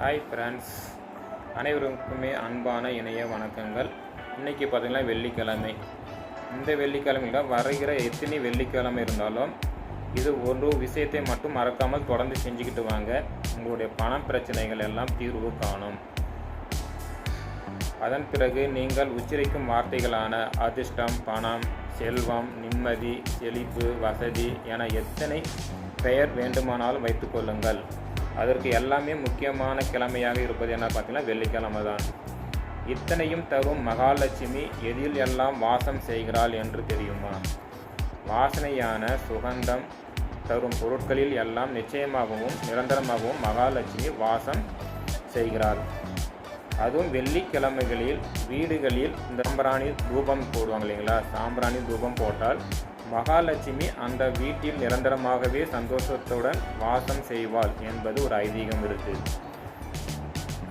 Hi friends அனைவருக்குமே அன்பான இணைய வணக்கங்கள். இன்றைக்கி பார்த்திங்கன்னா வெள்ளிக்கிழமை. இந்த வெள்ளிக்கிழமையில் வருகிற எத்தனை வெள்ளிக்கிழமை இருந்தாலும் இது ஒரு விஷயத்தை மட்டும் மறக்காமல் தொடர்ந்து செஞ்சுக்கிட்டு வாங்க. உங்களுடைய பணம் பிரச்சனைகள் எல்லாம் தீர்வு காணும். அதன் பிறகு நீங்கள் உச்சரிக்கும் வார்த்தைகளான அதிர்ஷ்டம் பணம் செல்வம் நிம்மதி செழிப்பு வசதி என எத்தனை பெயர் வேண்டுமானாலும் வைத்துக்கொள்ளுங்கள் அதற்கு எல்லாமே முக்கியமான கிழமையாக இருப்பது என்ன பார்த்தீங்கன்னா வெள்ளிக்கிழமை தான். இத்தனையும் தரும் மகாலட்சுமி எதில் எல்லாம் வாசம் செய்கிறாள் என்று தெரியுமா? வாசனையான சுகந்தம் தரும் பொருட்களில் எல்லாம் நிச்சயமாகவும் நிரந்தரமாகவும் மகாலட்சுமி வாசம் செய்கிறாள். அதுவும் வெள்ளிக்கிழமைகளில் வீடுகளில் இந்த சாம்பிராணி தூபம் போடுவாங்க இல்லைங்களா? சாம்பிராணி தூபம் போட்டால் மகாலட்சுமி அந்த வீட்டில் நிரந்தரமாகவே சந்தோஷத்துடன் வாசம் செய்வாள் என்பது ஒரு ஐதீகம் இருக்கு.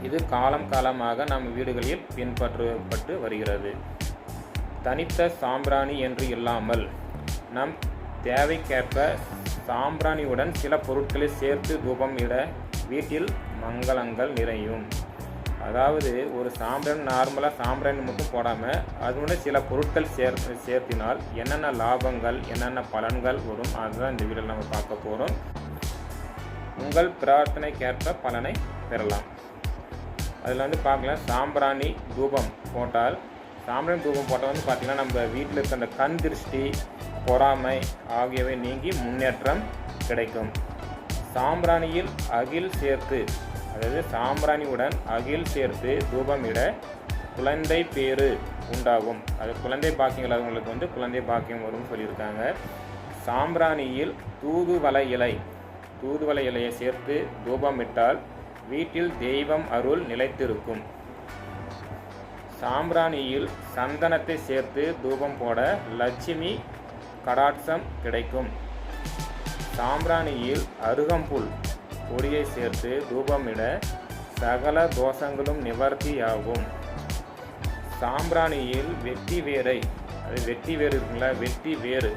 இது காலம் காலமாக நம் வீடுகளில் பின்பற்றப்பட்டு வருகிறது. தனித்த சாம்பிராணி என்று இல்லாமல் நம் தேவைக்கேற்ப சாம்பிராணியுடன் சில பொருட்களை சேர்த்து தூபம் இட வீட்டில் மங்களங்கள் நிறையும். அதாவது ஒரு சாம்பிராணி நார்மலாக சாம்பிராணி மட்டும் போடாமல் அதனுடன் சில பொருட்கள் சேர் சேர்த்தினால் என்னென்ன லாபங்கள் என்னென்ன பலன்கள் வரும் அதுதான் இந்த வீடியோவில் நம்ம பார்க்க போகிறோம் உங்கள் பிரார்த்தனைக்கேற்ப பலனை பெறலாம். அதில் வந்து பார்க்கலாம் சாம்பிராணி தூபம் போட்டால் சாம்பிராணி தூபம் போட்டால் வந்து பார்த்திங்கன்னா நம்ம வீட்டில் இருக்க அந்த கண் திருஷ்டி பொறாமை ஆகியவை நீங்கி முன்னேற்றம் கிடைக்கும். சாம்பிராணியில் அகில் சேர்த்து அதாவது சாம்பிராணியுடன் அகில் சேர்த்து தூபமிட குழந்தை பேரு உண்டாகும். அது குழந்தை பாக்கியம் வந்து குழந்தை பாக்கியம் வரும்னு சொல்லியிருக்காங்க. சாம்பிராணியில் தூதுவளை இலை தூதுவளை இலையை சேர்த்து தூபமிட்டால் வீட்டில் தெய்வம் அருள் நிலைத்திருக்கும். சாம்பிராணியில் சந்தனத்தை சேர்த்து தூபம் போட லட்சுமி கடாட்சம் கிடைக்கும். சாம்பிராணியில் அருகம்புல் பொடியை சேர்த்து தூபமிட சகல தோஷங்களும் நிவர்த்தியாகும். சாம்பிராணியில் வெட்டி வேரை அது வெட்டி வேறு இருக்குங்களா வெட்டி வேறு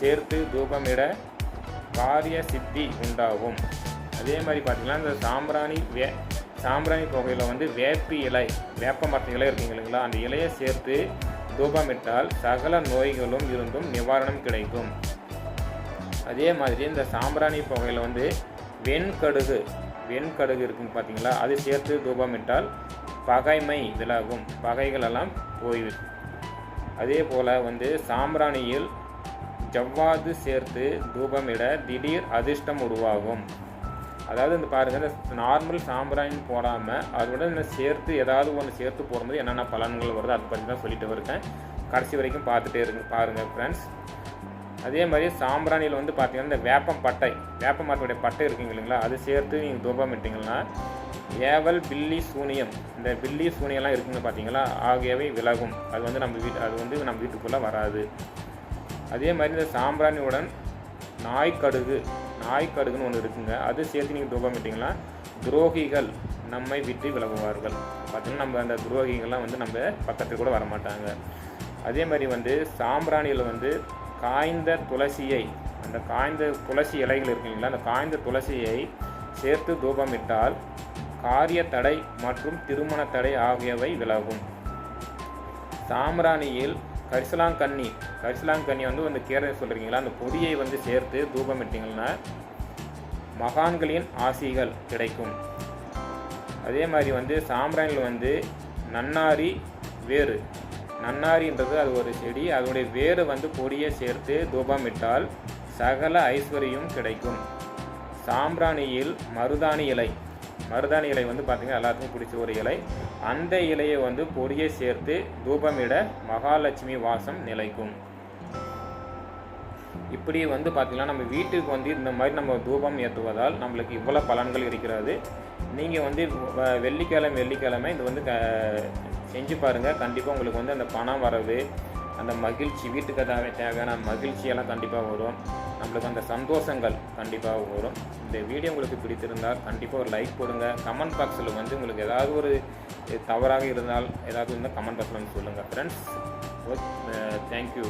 சேர்த்து தூபமிட காரிய சித்தி உண்டாகும். அதே மாதிரி பார்த்திங்கன்னா இந்த சாம்பிராணி வே சாம்பிராணி புகையில் வந்து வேப்பி இலை வேப்ப மரத்து இலை இருக்குங்க இல்லைங்களா? அந்த இலையை சேர்த்து தூபமிட்டால் சகல நோய்களும் இருந்தும் நிவாரணம் கிடைக்கும். அதே மாதிரி இந்த சாம்பிராணி புகையில் வந்து வெண்கடுகு. வெண்கடுகு இருக்குங்க பார்த்தீங்களா? அது சேர்த்து தூபமிட்டால் பகைமை விலகும். பகைகள் எல்லாம் போய்விடும் அதே போல் வந்து சாம்பிராணியில் ஜவ்வாது சேர்த்து தூபமிட திடீர் அதிர்ஷ்டம் உருவாகும். அதாவது இந்த பாருங்கள் இந்த நார்மல் சாம்பிராணி போடாமல் அதோட இந்த சேர்த்து ஏதாவது ஒன்று சேர்த்து போடும்போது என்னென்ன பலன்கள் வருது அதை பற்றி தான் சொல்லிட்டு இருக்கேன் கடைசி வரைக்கும் பார்த்துட்டே இருங்க பாருங்கள் ஃப்ரெண்ட்ஸ் அதே மாதிரி சாம்பிராணியில் வந்து பார்த்தீங்கன்னா இந்த வேப்பம் பட்டை வேப்ப மரத்துடைய பட்டை இருக்குங்க இல்லைங்களா? அது சேர்த்து நீங்கள் தூபம் ஏவல் பில்லி சூனியம் இந்த பில்லி சூனியம்லாம் இருக்குங்க பார்த்தீங்களா ஆகியவை விலகும். அது வந்து நம்ம வீட்டு அது வந்து நம்ம வீட்டுக்குள்ளே வராது. அதே மாதிரி இந்த சாம்பிராணியுடன் நாய்க்கடுகு நாய்க்கடுகுன்னு ஒன்று இருக்குங்க. அது சேர்த்து நீங்கள் தூபம் துரோகிகள் நம்மை விட்டு விலகுவார்கள். பார்த்தீங்கன்னா நம்ம அந்த துரோகிகள்லாம் வந்து நம்ம பக்கத்துக்கு கூட வரமாட்டாங்க. அதே மாதிரி வந்து சாம்பிராணியில் வந்து காய்ந்த துளசியை அந்த காய்ந்த துளசி இலைகள் இருக்குங்களா அந்த காய்ந்த துளசியை சேர்த்து தூபமிட்டால் காரிய தடை மற்றும் திருமண தடை ஆகியவை விலகும். சாம்ராணியில் கரிசலாங்கண்ணி கரிசலாங்கண்ணி வந்து அந்த கீரை சொல்கிறீங்களா அந்த பொடியை வந்து சேர்த்து தூபமிட்டிங்கன்னா மகான்களின் ஆசிகள் கிடைக்கும். அதே மாதிரி வந்து சாம்ராணியில் வந்து நன்னாரி வேறு நன்னாரின்றது அது ஒரு செடி. அதனுடைய வேறு வந்து பொடியை சேர்த்து தூபமிட்டால் சகல ஐஸ்வர்யம் கிடைக்கும். சாம்பிராணியில் மருதாணி இலை. மருதாணி இலை வந்து பார்த்திங்கன்னா எல்லாத்துக்கும் பிடிச்ச ஒரு இலை. அந்த இலையை வந்து பொடியை சேர்த்து தூபமிட மகாலட்சுமி வாசம் நிலைக்கும். இப்படி வந்து பார்த்திங்கன்னா நம்ம வீட்டுக்கு வந்து இந்த மாதிரி நம்ம தூபம் ஏற்றுவதால் நம்மளுக்கு இவ்வளோ பலன்கள் இருக்கிறது. நீங்கள் வந்து வெள்ளிக்கிழமை வெள்ளிக்கிழமை இது வந்து க செஞ்சு பாருங்கள் கண்டிப்பாக உங்களுக்கு வந்து அந்த பணம் வரவு அந்த மகிழ்ச்சி வீட்டுக்கு தேவையான மகிழ்ச்சியெல்லாம் கண்டிப்பாக வரும். நம்மளுக்கு அந்த சந்தோஷங்கள் கண்டிப்பாக வரும். இந்த வீடியோ உங்களுக்கு பிடித்திருந்தால் கண்டிப்பாக ஒரு லைக் போடுங்க. கமெண்ட் பாக்ஸில் வந்து உங்களுக்கு ஏதாவது ஒரு தவறாக இருந்தால் ஏதாவது இருந்தால் கமெண்ட் பாக்ஸில் வந்து சொல்லுங்கள் ஃப்ரெண்ட்ஸ் ஓகே தேங்க்யூ